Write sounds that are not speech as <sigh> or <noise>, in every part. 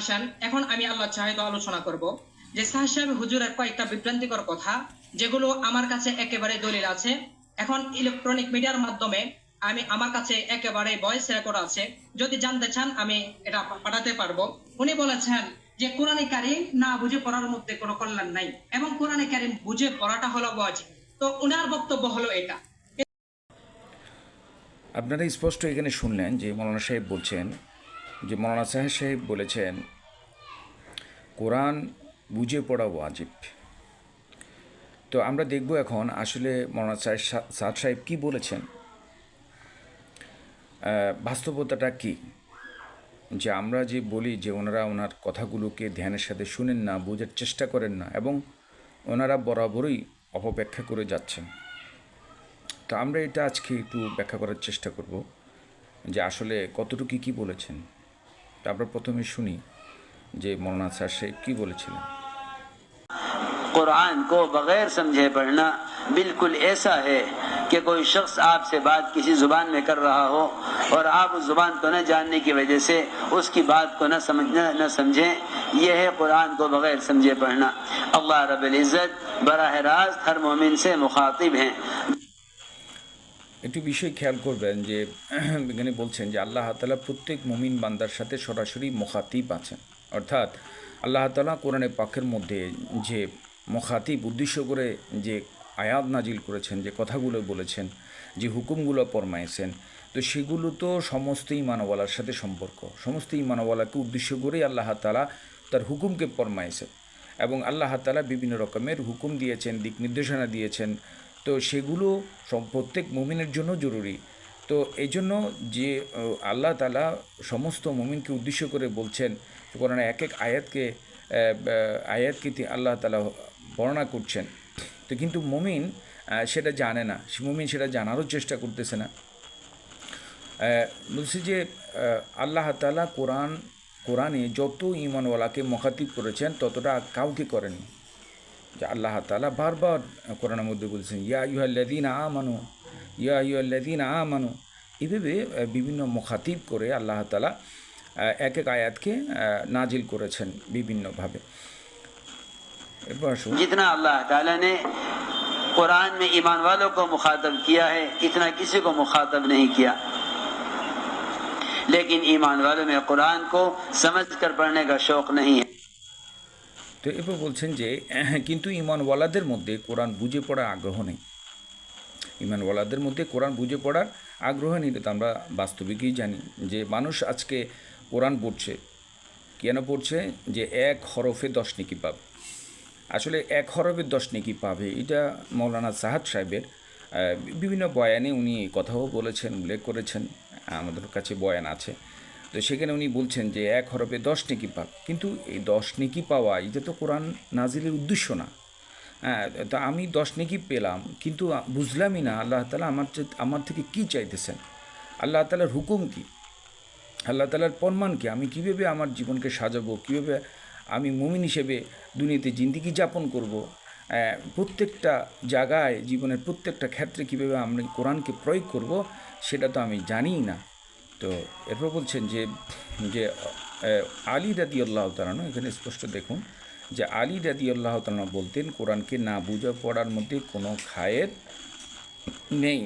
আসেন এখন আমি আল্লাহ চাহিদ আলোচনা করব যে সাহেব সাহেব হুজুরের কয়েকটা বিভ্রান্তিকর কথা, যেগুলো আমার কাছে একেবারে দলিল আছে। এখন ইলেকট্রনিক মিডিয়ার মাধ্যমে আমি আমার কাছে একেবারে ভয়েস রেকর্ড আছে। যদি জানতে চান, আমি এটা পাঠাতে পারব। উনি বলেছেন যে, কোরআনে কারিম না বুঝে পড়ার মধ্যে কোনো কল্যাণ নাই এবং কোরআনে কারিম বুঝে পড়াটা হলো ওয়াজিব। তো উনার বক্তব্য হলো এটা। আপনারা স্পষ্ট এখানে শুনলেন যে মৌলানা সাহেব বলছেন যে মৌলানা সাহেব সাহেব বলেছেন, কোরআন বুঝে পড়া ওয়াজিব। তো আমরা দেখব এখন আসলে মৌলানা সাহেব সাদ সাহেব কী বলেছেন। বাস্তবতাটা কী? যে আমরা যে বলি যে ওনারা ওনার কথাগুলোকে ধ্যানের সাথে শুনেন না, বোঝার চেষ্টা করেন না এবং ওনারা বরাবরই অপব্যাখ্যা করে যাচ্ছেন। তো আমরা এটা আজকে একটু ব্যাখ্যা করার চেষ্টা করব যে আসলে কতটুকু কী বলেছেন। আমরা প্রথমে শুনি যে মৌলানা স্যার সাহেব কী বলেছিলেন? قرآن کو بغیر سمجھے پڑھنا بالکل ایسا ہے کہ کوئی شخص آپ سے بات کسی زبان میں کر رہا ہو اور آپ اس زبان کو نہ جاننے کی وجہ سے اس کی بات کو نہ سمجھنا نہ سمجھیں یہ ہے قرآن کو بغیر سمجھے پڑھنا۔ اللہ رب العزت براہ راست ہر مومن سے مخاطب ہیں۔ একটু বিষয় খেয়াল করবেন যে, এখানে বলছেন যে আল্লাহ তালা প্রত্যেক মুমিন বান্দার সাথে সরাসরি মোখাতিব আছেন। অর্থাৎ আল্লাহ তালা কোরআনে পাকের মধ্যে যে মোখাতিব উদ্দেশ্য করে যে আয়াত নাজিল করেছেন, যে কথাগুলো বলেছেন, যে হুকুমগুলো ফরমাইছেন তো সেগুলো তো সমস্ত ইমানওয়ালার সাথে সম্পর্ক। সমস্ত ইমানওয়ালাকে উদ্দেশ্য করেই আল্লাহ তালা তার হুকুমকে ফরমাইছেন এবং আল্লাহ তালা বিভিন্ন রকমের হুকুম দিয়েছেন, দিক নির্দেশনা দিয়েছেন তো সেগুলো প্রত্যেক মুমিনের জন্য জরুরি। তো এই জন্য যে আল্লাহ তালা সমস্ত মুমিনকে উদ্দেশ্য করে বলছেন কোরআনে এক এক আয়াতকে আয়াতকে আল্লাহ তালা বর্ণনা করছেন। তো কিন্তু মুমিন সেটা জানে না। মুমিন সেটা জানারও চেষ্টা করতেছে না। বলছি যে আল্লাহ তালা কোরআন, কোরআনে যত ইমানওয়ালাকে মখাতিব করেছেন, ততটা কাউকে করেনি کہ اللہ تعالیٰ بار بار قرآن مدد مدلسین یا یو الدین آ من یا یو الدین آ من ابھی بھی مخاطب کرے اللہ تعالیٰ، ایک ایک آیات کے نازل کرے چن بھابے۔ جتنا اللہ تعالیٰ نے قرآن میں ایمان والوں کو مخاطب کیا ہے، اتنا کسی کو مخاطب نہیں کیا۔ لیکن ایمان والوں میں قرآن کو سمجھ کر پڑھنے کا شوق نہیں ہے۔ তো এরপর বলছেন যে, <clears throat> কিন্তু ইমানওয়ালাদের মধ্যে কোরআন বুঝে পড়ার আগ্রহ নেই। ইমানওয়ালাদের মধ্যে কোরআন বুঝে পড়ার আগ্রহ নেই তো আমরা বাস্তবিকই জানি। যে মানুষ আজকে কোরআন পড়ছে, কেন পড়ছে? যে এক হরফে দশ নেকি পাবে। আসলে এক হরফে দশ নেকি পাবে, এটা মৌলানা সাহাদ সাহেবের বিভিন্ন বয়ানে উনি কথাও বলেছেন, উল্লেখ করেছেন, আমাদের কাছে বয়ান আছে। তো সেখানে উনি বলছেন যে এক হরফে দশ নেকি পাক। কিন্তু এই দশ নেকি পাওয়া, এটা তো কোরআন নাজিলের উদ্দেশ্য না। হ্যাঁ তো আমি দশ নেকি পেলাম, কিন্তু বুঝলামই না আল্লাহ তালা আমার আমার থেকে কী চাইতেছেন? আল্লাহ তালার হুকুম কী? আল্লাহ তালার প্রমাণ কি? আমি কীভাবে আমার জীবনকে সাজাবো? কীভাবে আমি মুমিন হিসেবে দুনিয়াতে জিন্দিগি যাপন করব? প্রত্যেকটা জায়গায়, জীবনের প্রত্যেকটা ক্ষেত্রে কীভাবে আমি কোরআনকে প্রয়োগ করব, সেটা তো আমি জানিই না। তো এরপর বলছেন যে যে আলী রাদি আল্লাহ তালানো এখানে স্পষ্ট দেখুন যে, আলী রাদি আল্লাহ তালানো বলতেন, কোরআনকে না বুঝা পড়ার মধ্যে কোনো খায়ের নেই।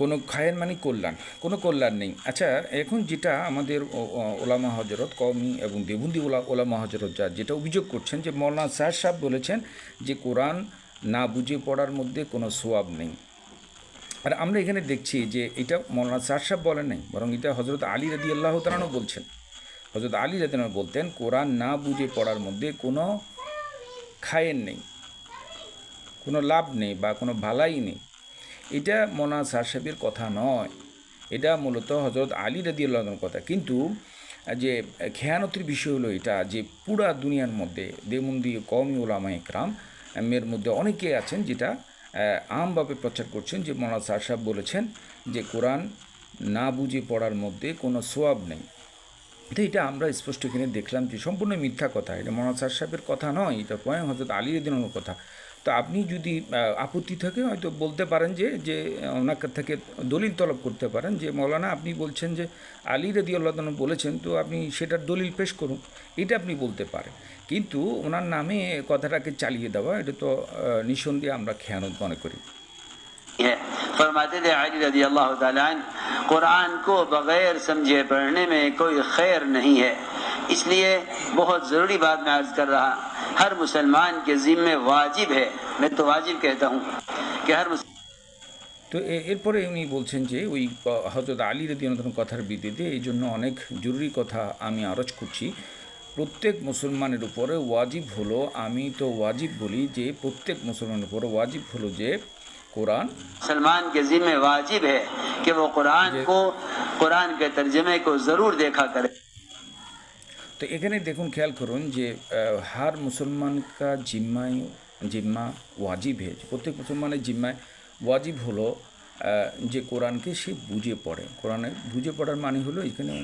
কোনো খায়ের মানে কল্যাণ, কোনো কল্যাণ নেই। আচ্ছা এখন যেটা আমাদের ওলামা হজরত কওমি এবং দেবন্দি ওলা, ওলামা হজরত যা, যেটা অভিযোগ করছেন যে, মৌলানা সাহেব সাহেব বলেছেন যে, কোরআন না বুঝে পড়ার মধ্যে কোনো সোয়াব নেই। আর আমরা এখানে দেখছি যে এটা মৌলানা সাহেব সাহেব বলেন নাই, বরং এটা হজরত আলী রাদি আল্লাহ তালানও বলছেন। হজরত আলী রাদি বলতেন, কোরআন না বুঝে পড়ার মধ্যে কোনো খায়ের নেই, কোনো লাভ নেই বা কোনো ভালাই নেই। এটা মোনা সার সাহেবের কথা নয়, এটা মূলত হজরত আলী রাদিউল্লাহর কথা। কিন্তু, যে খেয়ানতির বিষয় হলো এটা, যে পুরা দুনিয়ার মধ্যে দেমন্দি কওমি ওলামা ইকরাম এর মধ্যে অনেকে আছেন যেটা আমভাবে প্রচার করছেন যে মোনা সার সাহেব বলেছেন যে কোরআন না বুঝে পড়ার মধ্যে কোনো সোয়াব নেই। তো এটা আমরা স্পষ্ট এখানে দেখলাম যে সম্পূর্ণ মিথ্যা কথা। এটা মনোজ সাহেবের কথা নয়, এটা পয়ম হজরত আলী উদ্দিনের কথা। তো আপনি যদি আহ, আপত্তি থাকে হয়তো বলতে পারেন যে যে ওনার থেকে দলিল তলব করতে পারেন যে মৌলানা আপনি বলছেন যে আলী রদি আল্লাহ বলেছেন তো আপনি সেটার দলিল পেশ করুন এটা আপনি বলতে পারেন কিন্তু ওনার নামে কথাটাকে চালিয়ে দেওয়া এটা তো আহ, নিঃসন্দেহে আমরা খেয়ানত মনে করি है फरमाते थे अली रजी अल्लाह ताला अन्हु, कुरान को बगैर समझे पढ़ने में कोई खैर नहीं है इसलिए बहुत ज़रूरी बात मैं अर्ज कर रहा ہر مسلمان کے ذمے واجب ہے۔ میں تو واجب کہتا ہوں کہ ہر مسلمان تو حضرت করছি। کتھا মুসলমানের উপরে ওয়াজিব হলো مسلمان واجب ওয়াজিব বলি تو واجب মুসলমানের উপরে واجب হলো যে قرآن مسلمان کے ذمہ واجب ہے کہ وہ قرآن جی۔ کو قرآن کے ترجمے کو ضرور دیکھا کرے۔ তো এখানে দেখুন, খেয়াল করুন যে হার মুসলমান কা জিম্মায়, জিম্মা ওয়াজিব হে। প্রত্যেক মুসলমানের জিম্মায় ওয়াজিব হলো যে কোরআনকে সে বুঝে পড়ে। কোরআনে বুঝে পড়ার মানে হলো এখানে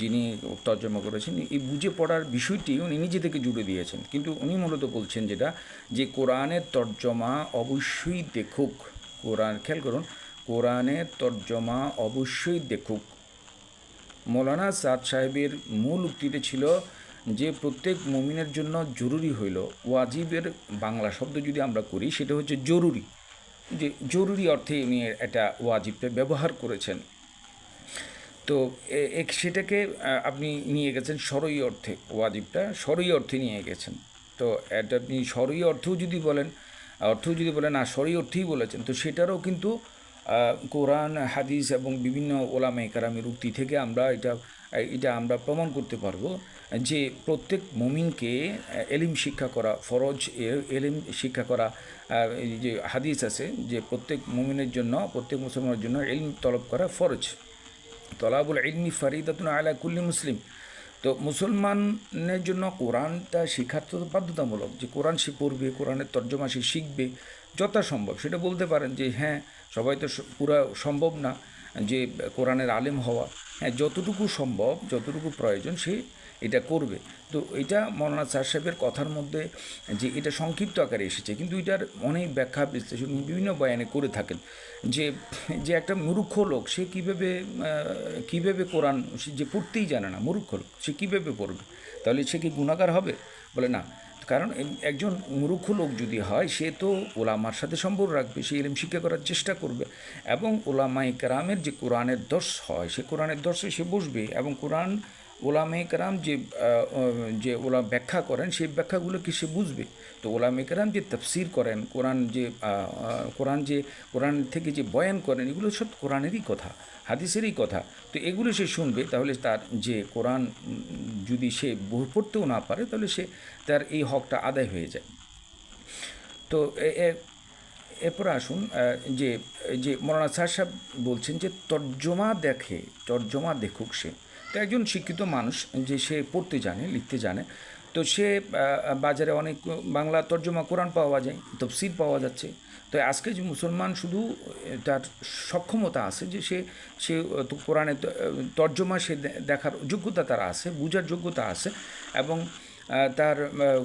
যিনি তর্জমা করেছেন, এই বুঝে পড়ার বিষয়টি উনি নিজে থেকে জুড়ে দিয়েছেন। কিন্তু উনি মূলত বলছেন যেটা, যে কোরআনের তর্জমা অবশ্যই দেখুক। কোরআন, খেয়াল করুন, কোরআনের তর্জমা অবশ্যই দেখুক। মৌলানা সাদ সাহেবের মূল উক্তিটি ছিল যে প্রত্যেক মুমিনের জন্য জরুরি হইল ওয়াজিবের বাংলা শব্দ যদি আমরা করি, সেটা হচ্ছে জরুরি। যে জরুরি অর্থে উনি এটা ওয়াজিবটা ব্যবহার করেছেন। তো এক সেটাকে আপনি নিয়ে গেছেন সরই অর্থে, ওয়াজিবটা সরই অর্থে নিয়ে গেছেন। তো এটা আপনি সরই অর্থেও যদি বলেন, অর্থেও যদি বলেন, না, সরই অর্থেই বলেছেন, তো সেটারও কিন্তু কোরআন, হাদিস এবং বিভিন্ন ওলামে কারামের উক্তি থেকে আমরা এটা এটা আমরা প্রমাণ করতে পারব যে প্রত্যেক মমিনকে এলিম শিক্ষা করা ফরজ এলিম শিক্ষা করা যে হাদিস আছে যে প্রত্যেক মমিনের জন্য, প্রত্যেক মুসলমানের জন্য এলিম তলব করা ফরজ। তলাবুল ইলমি ফারিদাতুন আলা কুল্লি মুসলিম। তো মুসলমানের জন্য কোরআনটা শেখার তো বাধ্যতামূলক যে কোরআন সে পড়বে, কোরআনের তর্জমা সে শিখবে, যথাসম্ভব। সেটা বলতে পারেন যে হ্যাঁ সবাই তো পুরা সম্ভব না যে কোরআনের আলেম হওয়া। হ্যাঁ যতটুকু সম্ভব, যতটুকু প্রয়োজন সে এটা করবে। তো এটা মৌলানা স্যার সাহেবের কথার মধ্যে যে এটা সংক্ষিপ্ত আকারে এসেছে, কিন্তু এটার অনেক ব্যাখ্যা, বিশ্লেষণ বিভিন্ন বয়ানে করে থাকেন যে যে একটা মূর্খ লোক সে কীভাবে কীভাবে কোরআন, সে যে পড়তেই জানে না, মূর্খ লোক, সে কীভাবে পড়বে? তাহলে সে কি গুণাকার হবে? বলে না কারণ একজন মূর্খ লোক যদি হয়, সে তো ওলামার সাথে সম্পর্ক রাখবে, সে এলিম শিক্ষা করার চেষ্টা করবে এবং ওলামাই কেরামের যে কোরআনের দর্শ হয়, সে কোরআনের দর্শে সে বসবে এবং কোরআন ওলামে কেরাম যে যে ওলা ব্যাখ্যা করেন, সেই ব্যাখ্যাগুলোকে সে বুঝবে? তো ওলামে কেরাম যে তফসির করেন, কোরআন যে কোরআন যে, কোরআন থেকে যে বয়ান করেন, এগুলো সব কোরআনেরই কথা, হাদিসেরই কথা। তো এগুলো সে শুনবে, তাহলে তার যে কোরআন, যদি সে পড়তেও না পারে, তাহলে সে তার এই হকটা আদায় হয়ে যায়। তো এরপর আসুন যে যে মৌলানা সাহেব বলছেন যে, তর্জমা দেখে, তর্জমা দেখুক সে। তো একজন শিক্ষিত মানুষ যে সে পড়তে জানে, লিখতে জানে, তো সে বাজারে অনেক বাংলা তর্জমা কোরআন পাওয়া যায়, তফসির পাওয়া যাচ্ছে। তো আজকে যে মুসলমান শুধু তার সক্ষমতা আছে যে সে সে কোরআনে তর্জমা সে দেখার যোগ্যতা তার আছে, বুঝার যোগ্যতা আছে এবং তার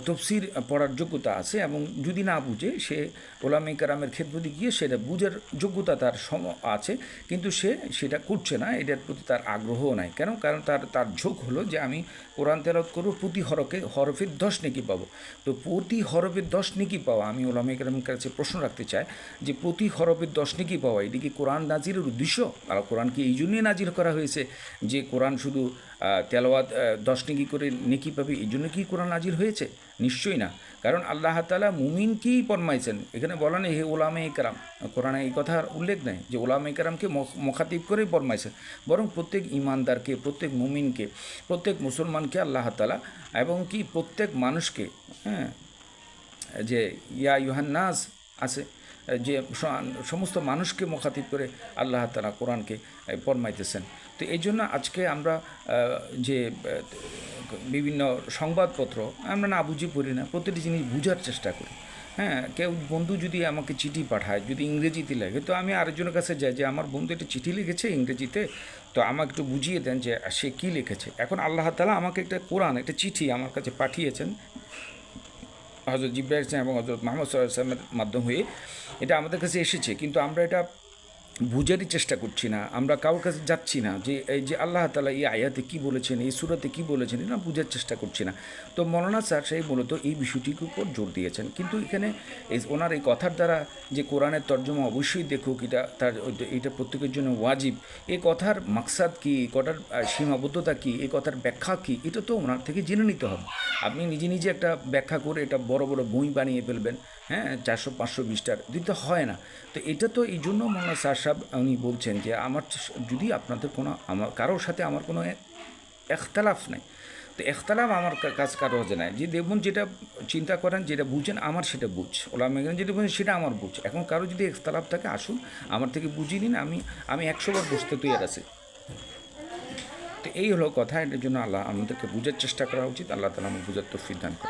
তফসির পড়ার যোগ্যতা আছে এবং যদি না বুঝে, সে ওলামে কারামের ক্ষেত্রে গিয়ে সেটা বুঝার যোগ্যতা তার সম আছে, কিন্তু সে সেটা করছে না, এটার প্রতি তার আগ্রহও নাই। কেন? কারণ তার তার ঝোঁক হলো যে আমি কোরআন তেলাওয়াত করব, প্রতি হরকে হরফের দশ নেকি পাবো। তো প্রতি হরফের দশ নেকি পাওয়া, আমি ওলামে কারামের কাছে প্রশ্ন রাখতে চাই যে প্রতি হরফের দশ নেকি পাওয়া, এটি কি কোরআন নাজিরের উদ্দেশ্য? আর কোরআনকে এই জন্যই নাজির করা হয়েছে যে কোরআন শুধু তেলাওয়াত দশ নেকি করে নেকি পাবে, এই জন্য কি কোরআন নাজির হয়েছে? নিশ্চয়ই না। কারণ আল্লাহ তালা মুমিনকেই ফরমাইছেন এখানে বলা নেই, হে ওলামে একরাম কোরআনে এই কথার উল্লেখ নেই যে ওলামে একরামকে মোখাতিব করেই ফরমাইছেন বরং প্রত্যেক ইমানদারকে, প্রত্যেক মুমিনকে, প্রত্যেক মুসলমানকে আল্লাহ তালা এবং কি প্রত্যেক মানুষকে হ্যাঁ যে ইয়া ইউহান্নাস আছে যে সমস্ত মানুষকে মোখাতিব করে আল্লাহ তালা কোরআনকে ফরমাইতেছেন। তো এই জন্য আজকে আমরা যে বিভিন্ন সংবাদপত্র, আমরা না বুঝি পড়ি না, প্রতিটি জিনিস বুঝার চেষ্টা করি। হ্যাঁ কেউ বন্ধু যদি আমাকে চিঠি পাঠায়, যদি ইংরেজিতে লেখে, তো আমি আরেকজনের কাছে যাই যে, আমার বন্ধু একটা চিঠি লিখেছে ইংরেজিতে, তো আমাকে একটু বুঝিয়ে দেন যে, সে কী লিখেছে? এখন আল্লাহ তালা আমাকে একটা কোরআন, একটা চিঠি আমার কাছে পাঠিয়েছেন হজরত জিব্রাহ ইসলাম এবং হজরত মাহমদ সাল্লাহ ইসলামের মাধ্যম হয়ে এটা আমাদের কাছে এসেছে। কিন্তু আমরা এটা বুঝারই চেষ্টা করছি না, আমরা কারোর কাছে যাচ্ছি না যে, এই যে আল্লাহ তালা এই আয়াতে কী বলেছেন, এই সুরাতে কী বলেছেন এটা বুঝার চেষ্টা করছি না। তো মৌলানা স্যার সেই মূলত এই বিষয়টির উপর জোর দিয়েছেন। কিন্তু এখানে ওনার এই কথার দ্বারা যে কোরআনের তর্জমা অবশ্যই দেখুক, এটা তার এটা প্রত্যেকের জন্য ওয়াজিব। এই কথার মাকসাদ কী কথার সীমাবদ্ধতা কী এই কথার ব্যাখ্যা কী, এটা তো ওনার থেকে জেনে নিতে হবে। আপনি নিজে নিজে একটা ব্যাখ্যা করে এটা বড় বড় বই বানিয়ে ফেলবেন। হ্যাঁ চারশো, পাঁচশো বিশটার দিতে হয় না। তো এটা তো এই জন্য মৌলানা স্যার সাহেব উনি বলছেন যে আমার যদি আপনাদের কোনো আমার, কারোর সাথে আমার কোনো এখতালাফ নেই, তো এখতালাফ আমার কা- কাছে কারও হচ্ছে না যে দেখুন যেটা চিন্তা করেন, যেটা বুঝেন, আমার সেটা বুঝ। ওলাম যেটা বুঝেন সেটা আমার বুঝ। এখন কারও যদি এখতালাফ থাকে, আসুন, আমার থেকে বুঝিয়ে নিন, আমি আমি একশোবার বুঝতে তৈরি আছি। তো এই হলো কথা, এটার জন্য আল্লাহ আমাদেরকে বুঝার চেষ্টা করা উচিত। আল্লাহ তালা আমার বুঝার দান করে